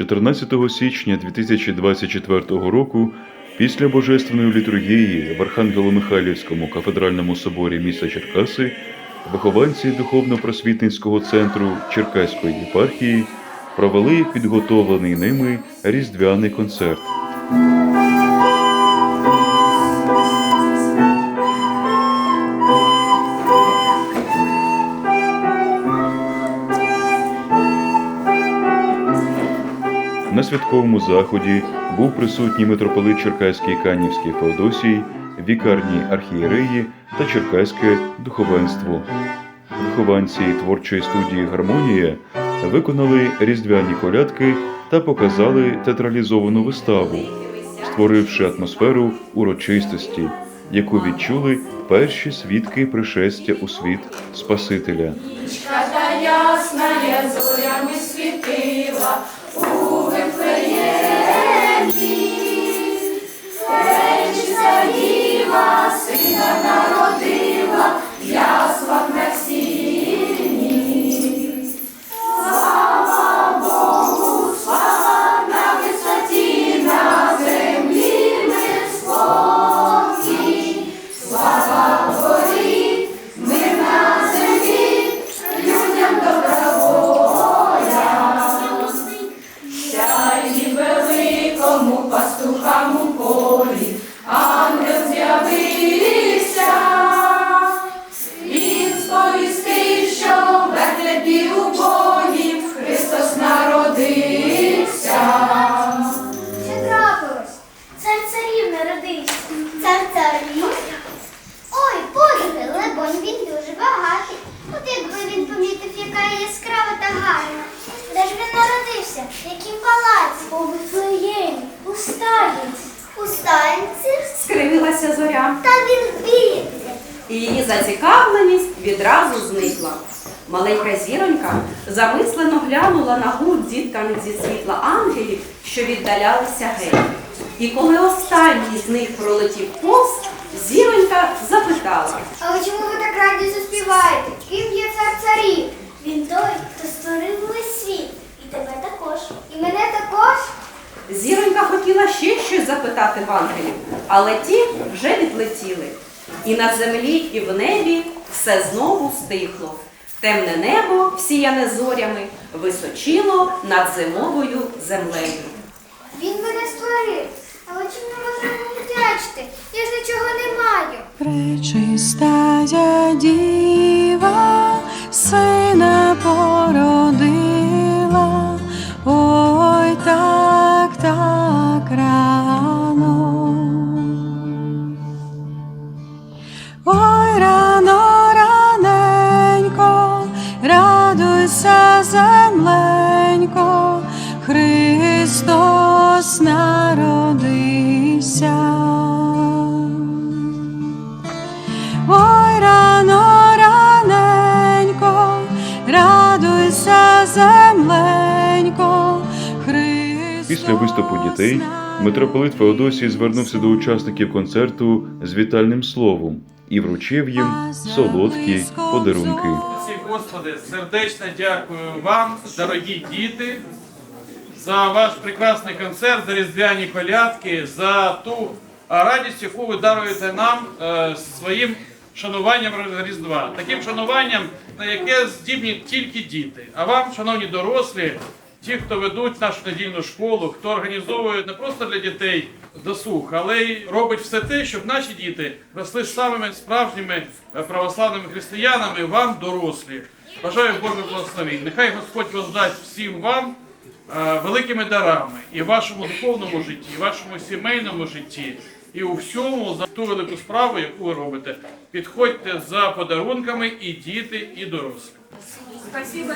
14 січня 2024 року, після Божественної літургії в Архангело-Михайлівському кафедральному соборі міста Черкаси, вихованці духовно-просвітницького центру Черкаської єпархії провели підготовлений ними різдвяний концерт. На святковому заході був присутній митрополит Черкаський Канівський Феодосій, вікарні архієреї та черкаське духовенство. Вихованці творчої студії Гармонія виконали різдвяні колядки та показали театралізовану виставу, створивши атмосферу урочистості, яку відчули перші свідки пришестя у світ Спасителя. Та ясна зорями світила скривилася зоря, Та він бідний. і її зацікавленість відразу зникла. Маленька зіронька замислено глянула на гуд дітками зі світла ангелів, що віддалялися геть. І коли останній з них пролетів повз, зіронька запитала. Але чому ви так радісно співаєте? Ким є цар царів? Він той, хто створив весь світ. І тебе також. І мене також. Зіронька хотіла ще щось запитати в ангелів, але ті вже відлетіли. І на землі, і в небі все знову стихло. Темне небо, всіяне зорями, височило над зимовою землею. Він мене створив. Але чим не можна вдячити? Я ж нічого не маю. Пречистая діва сина породила, ой так, так рано. Земленько, Христос Після виступу дітей митрополит Феодосій звернувся до учасників концерту з вітальним словом і вручив їм солодкі подарунки. Господи, сердечно дякую вам, дорогі діти, за ваш прекрасний концерт, за різдвяні колядки, за ту радість, яку ви даруєте нам е, своїм шануванням Різдва. Таким шануванням, на яке здібні тільки діти. А вам, шановні дорослі, ті, хто ведуть нашу недільну школу, хто організовує не просто для дітей досуг, але й робить все те, щоб наші діти росли самими справжніми е, православними християнами, вам дорослі. Бажаю Божого благословень. Нехай Господь воздасть всім вам е, великими дарами і вашому духовному житті, і вашому сімейному житті, і у всьому за ту велику справу, яку ви робите. Підходьте за подарунками і діти, і дорослі. Спасибо.